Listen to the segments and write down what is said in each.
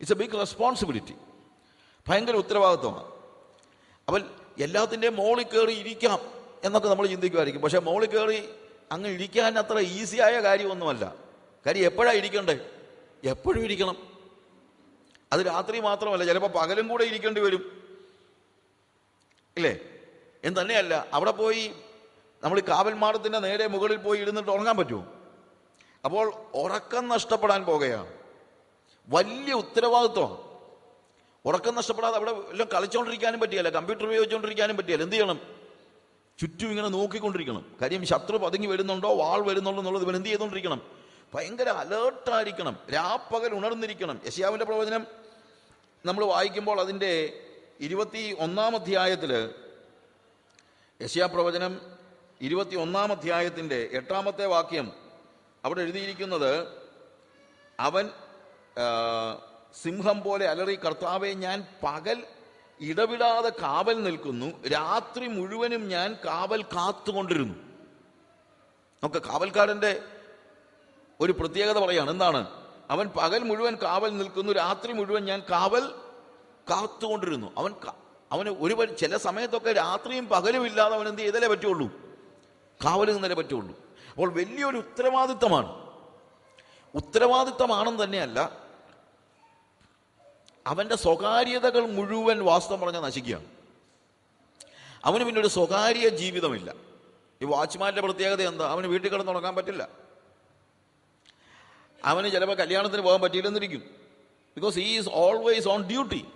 It's A big responsibility ഭയങ്കര ഉത്തരവാദിത്വമാണ്. അവൻ എല്ലാത്തിന്റെയും മോളിൽ കയറി ഇരിക്കാം എന്നൊക്കെ നമ്മൾ ചിന്തിക്കുമായിരിക്കും. പക്ഷേ മോളിൽ കയറി അങ്ങ് ഇരിക്കാൻ അത്ര ഈസിയായ കാര്യമൊന്നുമല്ല. കാര്യം എപ്പോഴാണ് ഇരിക്കണ്ടേ? എപ്പോഴും ഇരിക്കണം. അത് രാത്രി മാത്രമല്ല ചിലപ്പോൾ പകലും കൂടെ ഇരിക്കേണ്ടി വരും. ഇല്ലേ? എന്ന് തന്നെയല്ല അവിടെ പോയി നമ്മൾ കാവൽമാടത്തിന്റെ നേരെ മുകളിൽ പോയി ഇരുന്നിട്ട് ഉറങ്ങാൻ പറ്റുമോ? അപ്പോൾ ഉറക്കം നഷ്ടപ്പെടാൻ പോകുകയാണ്. വലിയ ഉത്തരവാദിത്വമാണ്. ഉറക്കം നഷ്ടപ്പെടാതെ അവിടെ എല്ലാം കളിച്ചുകൊണ്ടിരിക്കാനും പറ്റിയല്ല കമ്പ്യൂട്ടർ ഉപയോഗിച്ചുകൊണ്ടിരിക്കാനും പറ്റിയല്ല. എന്ത് ചെയ്യണം? ചുറ്റും ഇങ്ങനെ നോക്കിക്കൊണ്ടിരിക്കണം. കാര്യം ശത്രു പതുങ്ങി വരുന്നുണ്ടോ വാൾ വരുന്നുണ്ടോ എന്നുള്ളത് ഇവൻ എന്ത് ചെയ്തുകൊണ്ടിരിക്കണം ഭയങ്കര അലേർട്ടായിരിക്കണം രാപ്പകൽ ഉണർന്നിരിക്കണം. യശയാവിന്റെ പ്രവചനം നമ്മൾ വായിക്കുമ്പോൾ അതിന്റെ ഇരുപത്തി ഒന്നാം അധ്യായത്തിൽ യശയാ പ്രവചനം ഇരുപത്തി ഒന്നാം അധ്യായത്തിന്റെ എട്ടാമത്തെ വാക്യം അവിടെ എഴുതിയിരിക്കുന്നത് അവൻ സിംഹം പോലെ അലറി കർത്താവെ ഞാൻ പകൽ ഇടവിടാതെ കാവൽ നിൽക്കുന്നു. രാത്രി മുഴുവനും ഞാൻ കാവൽ കാത്തുകൊണ്ടിരുന്നു. നമുക്ക് കാവൽക്കാരന്റെ ഒരു പ്രത്യേകത പറയാണ്. എന്താണ്? അവൻ പകൽ മുഴുവൻ കാവൽ നിൽക്കുന്നു രാത്രി മുഴുവൻ ഞാൻ കാവൽ കാത്തുകൊണ്ടിരുന്നു. അവൻ അവന് ഒരു ചില സമയത്തൊക്കെ രാത്രിയും പകലും ഇല്ലാതെ അവൻ എന്ത് ചെയ്തലേ പറ്റുള്ളൂ? കാവൽ നിന്നലേ പറ്റുള്ളൂ. അപ്പോൾ വലിയൊരു ഉത്തരവാദിത്തമാണ്. ഉത്തരവാദിത്തമാണെന്ന് തന്നെയല്ല അവന്റെ സ്വകാര്യതകൾ മുഴുവൻ വാസ്തവം പറഞ്ഞാൽ നശിക്കുകയാണ് അവന് പിന്നെ ഒരു സ്വകാര്യ ജീവിതമില്ല. ഈ വാച്ച്മാന്റെ പ്രത്യേകത എന്താ? അവന് വീട്ടിൽ കിടന്ന് ഉറങ്ങാൻ പറ്റില്ല. അവന് ചിലപ്പോൾ കല്യാണത്തിന് പോകാൻ പറ്റിയില്ലെന്നിരിക്കും. Because he is always on duty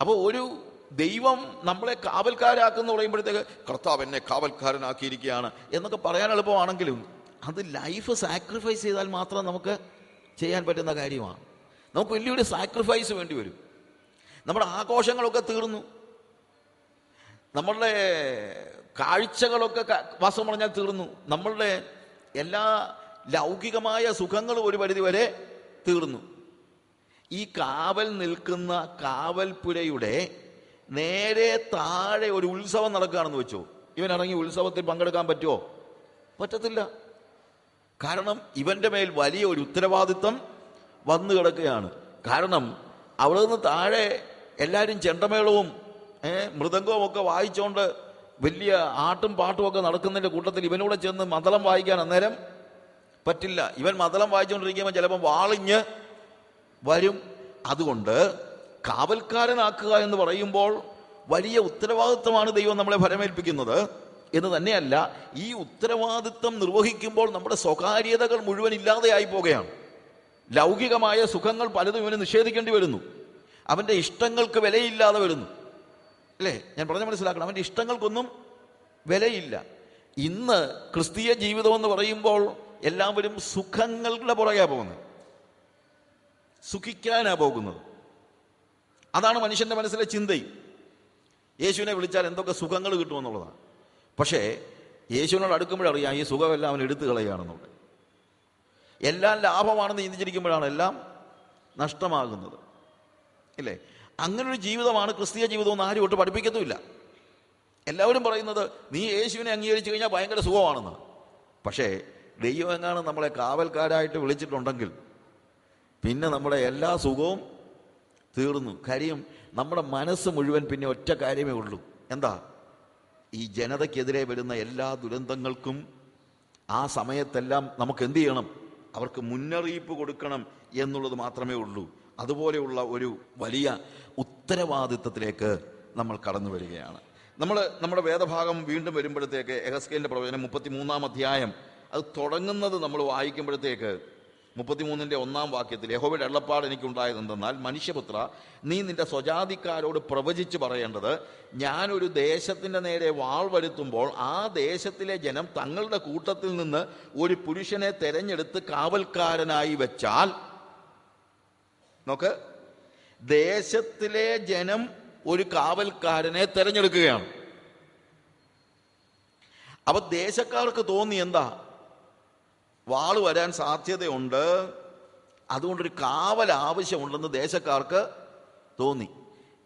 അപ്പോൾ ഒരു ദൈവം നമ്മളെ കാവൽക്കാരാക്കുന്നു പറയുമ്പോഴത്തേക്ക് കർത്താവ് എന്നെ കാവൽക്കാരനാക്കിയിരിക്കുകയാണ് എന്നൊക്കെ പറയാൻ എളുപ്പമാണെങ്കിലും അത് ലൈഫ് സാക്രിഫൈസ് ചെയ്താൽ മാത്രം നമുക്ക് ചെയ്യാൻ പറ്റുന്ന കാര്യമാണ്. നമുക്ക് വലിയൊരു സാക്രിഫൈസ് വേണ്ടി വരും. നമ്മുടെ ആഘോഷങ്ങളൊക്കെ തീർന്നു. നമ്മളുടെ കാഴ്ചകളൊക്കെ വാസം പറഞ്ഞാൽ തീർന്നു. നമ്മളുടെ എല്ലാ ലൗകികമായ സുഖങ്ങളും ഒരു പരിധി വരെ തീർന്നു. ഈ കാവൽ നിൽക്കുന്ന കാവൽപ്പുരയുടെ നേരെ താഴെ ഒരു ഉത്സവം നടക്കുകയാണെന്ന് വെച്ചോ. ഇവൻ ഇറങ്ങി ഉത്സവത്തിൽ പങ്കെടുക്കാൻ പറ്റുമോ? പറ്റത്തില്ല. കാരണം ഇവന്റെ മേൽ വലിയ ഒരു ഉത്തരവാദിത്വം വന്നു കിടക്കുകയാണ്. കാരണം അവിടെ നിന്ന് താഴെ എല്ലാവരും ചെണ്ടമേളവും മൃദംഗവും ഒക്കെ വായിച്ചുകൊണ്ട് വലിയ ആട്ടും പാട്ടും ഒക്കെ നടക്കുന്നതിന്റെ കൂട്ടത്തിൽ ഇവനൂടെ ചെന്ന് മതളം വായിക്കാൻ അന്നേരം പറ്റില്ല. ഇവൻ മതളം വായിച്ചുകൊണ്ടിരിക്കുമ്പോൾ ചിലപ്പോൾ വാളിഞ്ഞ് വരും. അതുകൊണ്ട് കാവൽക്കാരനാക്കുക എന്ന് പറയുമ്പോൾ വലിയ ഉത്തരവാദിത്വമാണ് ദൈവം നമ്മളെ ഫലമേൽപ്പിക്കുന്നത് എന്ന് തന്നെയല്ല ഈ ഉത്തരവാദിത്വം നിർവഹിക്കുമ്പോൾ നമ്മുടെ സ്വകാര്യതകൾ മുഴുവൻ ഇല്ലാതെയായി പോകുകയാണ് ലൗകികമായ സുഖങ്ങൾ പലതും ഇവന് നിഷേധിക്കേണ്ടി വരുന്നു. അവന്റെ ഇഷ്ടങ്ങൾക്ക് വിലയില്ലാതെ വരുന്നു. അല്ലേ? ഞാൻ പറഞ്ഞ മനസ്സിലാക്കണം. അവന്റെ ഇഷ്ടങ്ങൾക്കൊന്നും വിലയില്ല. ഇന്ന് ക്രിസ്തീയ ജീവിതം എന്ന് പറയുമ്പോൾ എല്ലാവരും സുഖങ്ങളുടെ പുറകെ പോകുന്നത്. സുഖിക്കാനാ പോകുന്നത്. അതാണ് മനുഷ്യന്റെ മനസ്സിലെ ചിന്തയും. യേശുവിനെ വിളിച്ചാൽ എന്തൊക്കെ സുഖങ്ങൾ കിട്ടുമെന്നുള്ളതാണ്. പക്ഷേ യേശുവിനോട് അടുക്കുമ്പോഴറിയാം ഈ സുഖമെല്ലാം അവൻ എടുത്തു കളയുകയാണെന്നുള്ളത്. എല്ലാം ലാഭമാണെന്ന് ചിന്തിച്ചിരിക്കുമ്പോഴാണ് എല്ലാം നഷ്ടമാകുന്നത്. ഇല്ലേ? അങ്ങനൊരു ജീവിതമാണ് ക്രിസ്തീയ ജീവിതം ആരും ഒട്ട് പഠിപ്പിക്കത്തുമില്ല. എല്ലാവരും പറയുന്നത് നീ യേശുവിനെ അംഗീകരിച്ചു കഴിഞ്ഞാൽ ഭയങ്കര സുഖമാണെന്ന്. പക്ഷേ ദൈവം എങ്ങാണ് നമ്മളെ കാവൽക്കാരായിട്ട് വിളിച്ചിട്ടുണ്ടെങ്കിൽ പിന്നെ നമ്മുടെ എല്ലാ സുഖവും തീർന്നു. കാര്യം നമ്മുടെ മനസ്സ് മുഴുവൻ പിന്നെ ഒറ്റ കാര്യമേ ഉള്ളൂ. എന്താ? ഈ ജനതയ്ക്കെതിരെ വരുന്ന എല്ലാ ദുരന്തങ്ങൾക്കും ആ സമയത്തെല്ലാം നമുക്ക് എന്ത് ചെയ്യണം? അവർക്ക് മുന്നറിയിപ്പ് കൊടുക്കണം എന്നുള്ളത് മാത്രമേ ഉള്ളൂ. അതുപോലെയുള്ള ഒരു വലിയ ഉത്തരവാദിത്തത്തിലേക്ക് നമ്മൾ കടന്നു വരികയാണ്. നമ്മൾ നമ്മുടെ വേദഭാഗം വീണ്ടും വരുമ്പോഴത്തേക്ക് എഹസ്കേലിന്റെ പ്രവചനം മുപ്പത്തി മൂന്നാം അധ്യായം അത് തുടങ്ങുന്നത് നമ്മൾ വായിക്കുമ്പോഴത്തേക്ക് മുപ്പത്തിമൂന്നിന്റെ ഒന്നാം വാക്യത്തിൽ യഹോവയുടെ എള്ളപ്പാട് എനിക്കുണ്ടായതെന്തെന്നാൽ മനുഷ്യപുത്ര നീ നിന്റെ സ്വജാതിക്കാരോട് പ്രവചിച്ച് പറയേണ്ടത് ഞാനൊരു ദേശത്തിന്റെ നേരെ വാൾ വരുത്തുമ്പോൾ ആ ദേശത്തിലെ ജനം തങ്ങളുടെ കൂട്ടത്തിൽ നിന്ന് ഒരു പുരുഷനെ തെരഞ്ഞെടുത്ത് കാവൽക്കാരനായി വെച്ചാൽ നോക്ക് ദേശത്തിലെ ജനം ഒരു കാവൽക്കാരനെ തെരഞ്ഞെടുക്കുകയാണ്. അപ്പൊ ദേശക്കാർക്ക് തോന്നി എന്താ വാൾ വരാൻ സാധ്യതയുണ്ട്. അതുകൊണ്ടൊരു കാവൽ ആവശ്യമുണ്ടെന്ന് ദേശക്കാർക്ക് തോന്നി.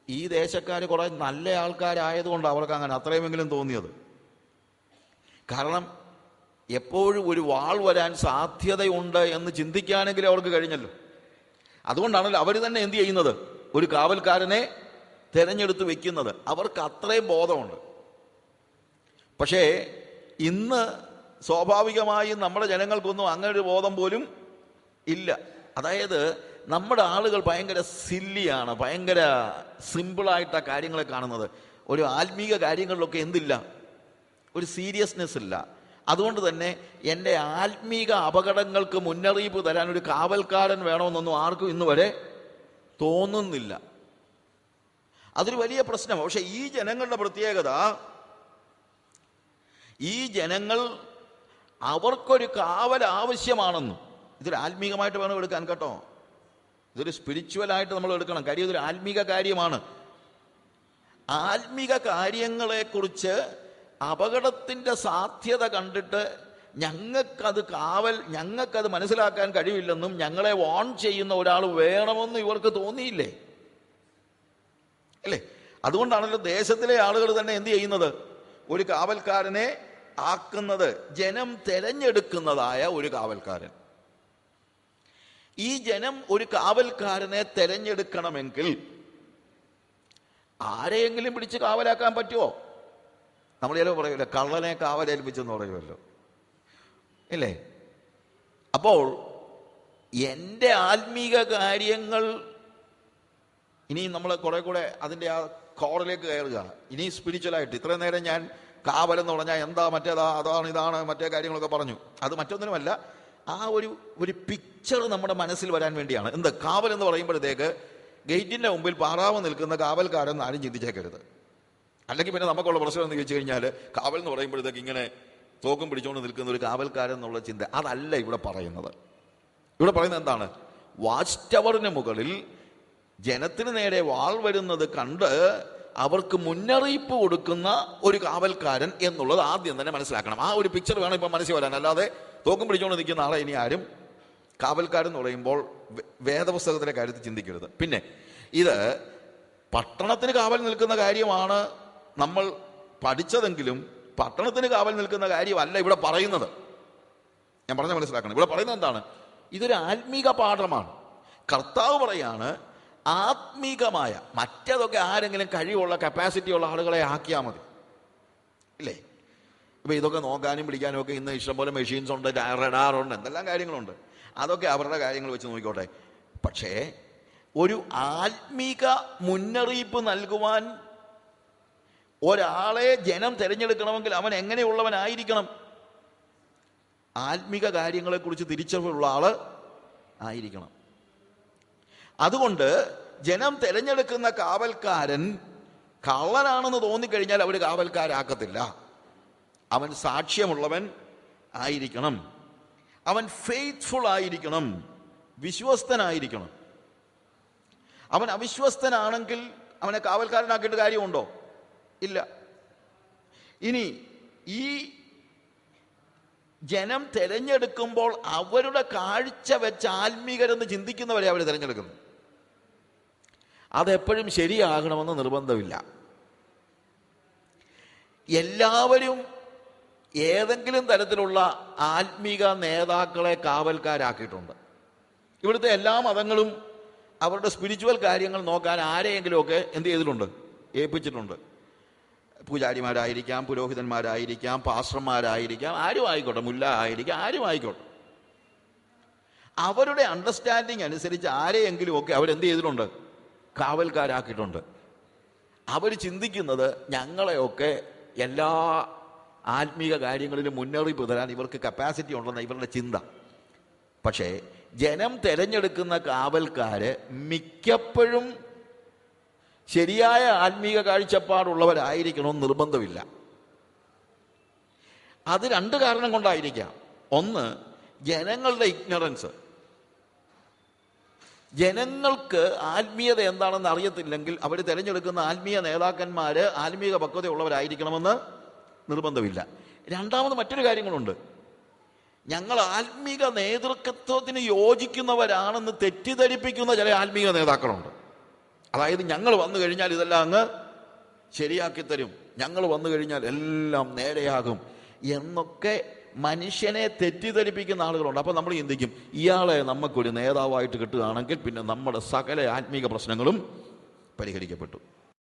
ഈ ദേശക്കാർ കുറെ നല്ല ആൾക്കാരായതുകൊണ്ട് അവർക്ക് അങ്ങനെ അത്രയുമെങ്കിലും തോന്നിയത്. കാരണം എപ്പോഴും ഒരു വാൾ വരാൻ സാധ്യതയുണ്ട് എന്ന് ചിന്തിക്കാനെങ്കിലും അവർക്ക് കഴിഞ്ഞല്ലോ. അതുകൊണ്ടാണല്ലോ അവർ തന്നെ എന്ത് ചെയ്യുന്നത്? ഒരു കാവൽക്കാരനെ തിരഞ്ഞെടുത്ത് വെക്കുന്നത്. അവർക്ക് അത്രയും ബോധമുണ്ട്. പക്ഷേ ഇന്ന് സ്വാഭാവികമായും നമ്മുടെ ജനങ്ങൾക്കൊന്നും അങ്ങനെ ഒരു ബോധം പോലും ഇല്ല. അതായത് നമ്മുടെ ആളുകൾ ഭയങ്കര സില്ലിയാണ് ഭയങ്കര സിമ്പിളായിട്ടാണ് കാര്യങ്ങളെ കാണുന്നത്. ഒരു ആത്മീക കാര്യങ്ങളിലൊക്കെ എന്തില്ല? ഒരു സീരിയസ്നെസ് ഇല്ല. അതുകൊണ്ട് തന്നെ എന്റെ ആത്മീക അപകടങ്ങൾക്ക് മുന്നറിയിപ്പ് തരാൻ ഒരു കാവൽക്കാരൻ വേണമെന്നൊന്നും ആർക്കും ഇന്ന് വരെ തോന്നുന്നില്ല. അതൊരു വലിയ പ്രശ്നമാണ്. പക്ഷെ ഈ ജനങ്ങളുടെ പ്രത്യേകത ഈ ജനങ്ങൾ അവർക്കൊരു കാവൽ ആവശ്യമാണെന്നും. ഇതൊരു ആത്മീകമായിട്ട് വേണം എടുക്കാൻ കേട്ടോ. ഇതൊരു സ്പിരിച്വലായിട്ട് നമ്മൾ എടുക്കണം. കാര്യം ഇതൊരു ആത്മീക കാര്യമാണ്. ആത്മീക കാര്യങ്ങളെക്കുറിച്ച് അപകടത്തിന്റെ സാധ്യത കണ്ടിട്ട് ഞങ്ങൾക്കത് കാവൽ ഞങ്ങൾക്കത് മനസ്സിലാക്കാൻ കഴിവില്ലെന്നും ഞങ്ങളെ വോൺ ചെയ്യുന്ന ഒരാൾ വേണമെന്നും ഇവർക്ക് തോന്നിയില്ലേ? അല്ലേ? അതുകൊണ്ടാണല്ലോ ദേശത്തിലെ ആളുകൾ തന്നെ എന്ത് ചെയ്യുന്നത്? ഒരു കാവൽക്കാരനെ ആക്കുന്നത് ജനം തെരഞ്ഞെടുക്കുന്നതായ ഒരു കാവൽക്കാരൻ. ഈ ജനം ഒരു കാവൽക്കാരനെ തെരഞ്ഞെടുക്കണമെങ്കിൽ ആരെയെങ്കിലും പിടിച്ച് കാവലാക്കാൻ പറ്റുമോ നമ്മൾ ചിലപ്പോൾ പറയൂല കള്ളനെ കാവലേൽപ്പിച്ചെന്ന് പറയുമല്ലോ. ഇല്ലേ? അപ്പോൾ എന്റെ ആത്മീക കാര്യങ്ങൾ ഇനി നമ്മൾ കുറെ കൂടെ അതിന്റെ ആ കോറിലേക്ക് കയറുക. ഇനി സ്പിരിച്വലായിട്ട് ഇത്രയും നേരം ഞാൻ കാവലെന്ന് പറഞ്ഞാൽ എന്താ മറ്റേതാ അതാണ് ഇതാണ് മറ്റേ കാര്യങ്ങളൊക്കെ പറഞ്ഞു. അത് മറ്റൊന്നിനുമല്ല ആ ഒരു ഒരു പിക്ചർ നമ്മുടെ മനസ്സിൽ വരാൻ വേണ്ടിയാണ്. എന്ത്? കാവൽ എന്ന് പറയുമ്പോഴത്തേക്ക് ഗേറ്റിന്റെ മുമ്പിൽ പാറാവ് നിൽക്കുന്ന കാവൽക്കാരൻ ആരും ചിന്തിച്ചേക്കരുത്. അല്ലെങ്കിൽ പിന്നെ നമുക്കുള്ള പ്രശ്നം എന്ന് ചോദിച്ചു കഴിഞ്ഞാൽ കാവൽ എന്ന് പറയുമ്പോഴത്തേക്ക് ഇങ്ങനെ തോക്കും പിടിച്ചുകൊണ്ട് നിൽക്കുന്ന ഒരു കാവൽക്കാരൻ എന്നുള്ള ചിന്ത അതല്ല ഇവിടെ പറയുന്നത്. ഇവിടെ പറയുന്നത് എന്താണ്? വാച്ച് ടവറിന് മുകളിൽ ജനത്തിന് നേരെ വാൾ വരുന്നത് കണ്ട് അവർക്ക് മുന്നറിയിപ്പ് കൊടുക്കുന്ന ഒരു കാവൽക്കാരൻ എന്നുള്ളത് ആദ്യം തന്നെ മനസ്സിലാക്കണം. ആ ഒരു പിക്ചർ വേണം ഇപ്പം മനസ്സിൽ വരാൻ. അല്ലാതെ തോക്കും പിടിച്ചുകൊണ്ട് നിൽക്കുന്ന ആളെ ഇനി ആരും കാവൽക്കാരൻ എന്ന് പറയുമ്പോൾ വേദപുസ്തകത്തിലെ കാര്യത്തിൽ ചിന്തിക്കരുത്. പിന്നെ ഇത് പട്ടണത്തിന് കാവൽ നിൽക്കുന്ന കാര്യമാണ് നമ്മൾ പഠിച്ചതെങ്കിലും പട്ടണത്തിന് കാവൽ നിൽക്കുന്ന കാര്യമല്ല ഇവിടെ പറയുന്നത്. ഞാൻ പറഞ്ഞ മനസ്സിലാക്കണം. ഇവിടെ പറയുന്നത് എന്താണ്? ഇതൊരു ആത്മീക പാഠമാണ്. കർത്താവ് പറയാണ് ആത്മീകമായ മറ്റതൊക്കെ ആരെങ്കിലും കഴിവുള്ള കപ്പാസിറ്റി ഉള്ള ആളുകളെ ആക്കിയാൽ മതി. ഇല്ലേ? ഇപ്പം ഇതൊക്കെ നോക്കാനും പിടിക്കാനും ഒക്കെ ഇന്ന് ഇഷ്ടംപോലെ മെഷീൻസ് ഉണ്ട് റഡാർ ഉണ്ട് എന്തെല്ലാം കാര്യങ്ങളുണ്ട്. അതൊക്കെ അവരുടെ കാര്യങ്ങൾ വെച്ച് നോക്കിക്കോട്ടെ. പക്ഷേ ഒരു ആത്മീക മുന്നറിയിപ്പ് നൽകുവാൻ ഒരാളെ ജനം തിരഞ്ഞെടുക്കണമെങ്കിൽ അവൻ എങ്ങനെയുള്ളവനായിരിക്കണം? ആത്മീക കാര്യങ്ങളെക്കുറിച്ച് തിരിച്ചറിവുള്ള ആൾ ആയിരിക്കണം. അതുകൊണ്ട് ജനം തിരഞ്ഞെടുക്കുന്ന കാവൽക്കാരൻ കള്ളനാണെന്ന് തോന്നിക്കഴിഞ്ഞാൽ അവർ കാവൽക്കാരാക്കത്തില്ല. അവൻ സാക്ഷ്യമുള്ളവൻ ആയിരിക്കണം. അവൻ ഫെയ്ത്ത്ഫുൾ ആയിരിക്കണം. വിശ്വസ്തനായിരിക്കണം. അവൻ അവിശ്വസ്തനാണെങ്കിൽ അവനെ കാവൽക്കാരനാക്കിയിട്ട് കാര്യമുണ്ടോ? ഇല്ല. ഇനി ഈ ജനം തിരഞ്ഞെടുക്കുമ്പോൾ അവരുടെ കാഴ്ച വെച്ച് ആത്മീകരെന്ന് ചിന്തിക്കുന്നവരെ അവർ തിരഞ്ഞെടുക്കുന്നു. അതെപ്പോഴും ശരിയാകണമെന്ന് നിർബന്ധമില്ല. എല്ലാവരും ഏതെങ്കിലും തരത്തിലുള്ള ആത്മീക നേതാക്കളെ കാവൽക്കാരാക്കിയിട്ടുണ്ട്. ഇവിടുത്തെ എല്ലാ മതങ്ങളും അവരുടെ സ്പിരിച്വൽ കാര്യങ്ങൾ നോക്കാൻ ആരെയെങ്കിലുമൊക്കെ എന്ത് ചെയ്തിട്ടുണ്ട്? ഏൽപ്പിച്ചിട്ടുണ്ട്. പൂജാരിമാരായിരിക്കാം പുരോഹിതന്മാരായിരിക്കാം പാസ്റ്റർമാരായിരിക്കാം ആരും ആയിക്കോട്ടെ മുല്ല ആയിരിക്കാം ആരും ആയിക്കോട്ടെ. അവരുടെ അണ്ടർസ്റ്റാൻഡിങ് അനുസരിച്ച് ആരെയെങ്കിലും ഒക്കെ അവരെന്ത് ചെയ്തിട്ടുണ്ട്? കാവൽക്കാരാക്കിയിട്ടുണ്ട്. അവർ ചിന്തിക്കുന്നത് ഞങ്ങളെയൊക്കെ എല്ലാ ആത്മീക കാര്യങ്ങളിലും മുന്നറിയിപ്പ് തരാൻ ഇവർക്ക് കപ്പാസിറ്റി ഉണ്ടെന്ന ഇവരുടെ ചിന്ത. പക്ഷേ ജനം തിരഞ്ഞെടുക്കുന്ന കാവൽക്കാര് മിക്കപ്പോഴും ശരിയായ ആത്മീക കാഴ്ചപ്പാടുള്ളവരായിരിക്കണമെന്ന് നിർബന്ധമില്ല. അത് രണ്ട് കാരണം കൊണ്ടായിരിക്കാം. ഒന്ന് ജനങ്ങളുടെ ഇഗ്നറൻസ്. ജനങ്ങൾക്ക് ആത്മീയത എന്താണെന്ന് അറിയത്തില്ലെങ്കിൽ അവർ തിരഞ്ഞെടുക്കുന്ന ആത്മീയ നേതാക്കന്മാർ ആത്മീയ പക്വതയുള്ളവരായിരിക്കണമെന്ന് നിർബന്ധമില്ല. രണ്ടാമത് മറ്റൊരു കാര്യങ്ങളുണ്ട്. ഞങ്ങൾ ആത്മീക നേതൃത്വത്തിന് യോജിക്കുന്നവരാണെന്ന് തെറ്റിദ്ധരിപ്പിക്കുന്ന ചില ആത്മീയ നേതാക്കളുണ്ട്. അതായത് ഞങ്ങൾ വന്നു കഴിഞ്ഞാൽ ഇതെല്ലാം അങ്ങ് ശരിയാക്കി തരും. ഞങ്ങൾ വന്നു കഴിഞ്ഞാൽ എല്ലാം നേരെയാകും. എന്നൊക്കെ മനുഷ്യനെ തെറ്റിദ്ധരിപ്പിക്കുന്ന ആളുകളുണ്ട്. അപ്പോൾ നമ്മൾ ചിന്തിക്കും ഇയാളെ നമുക്കൊരു നേതാവായിട്ട് കിട്ടുകയാണെങ്കിൽ പിന്നെ നമ്മുടെ സകല ആത്മീക പ്രശ്നങ്ങളും പരിഹരിക്കപ്പെട്ടു.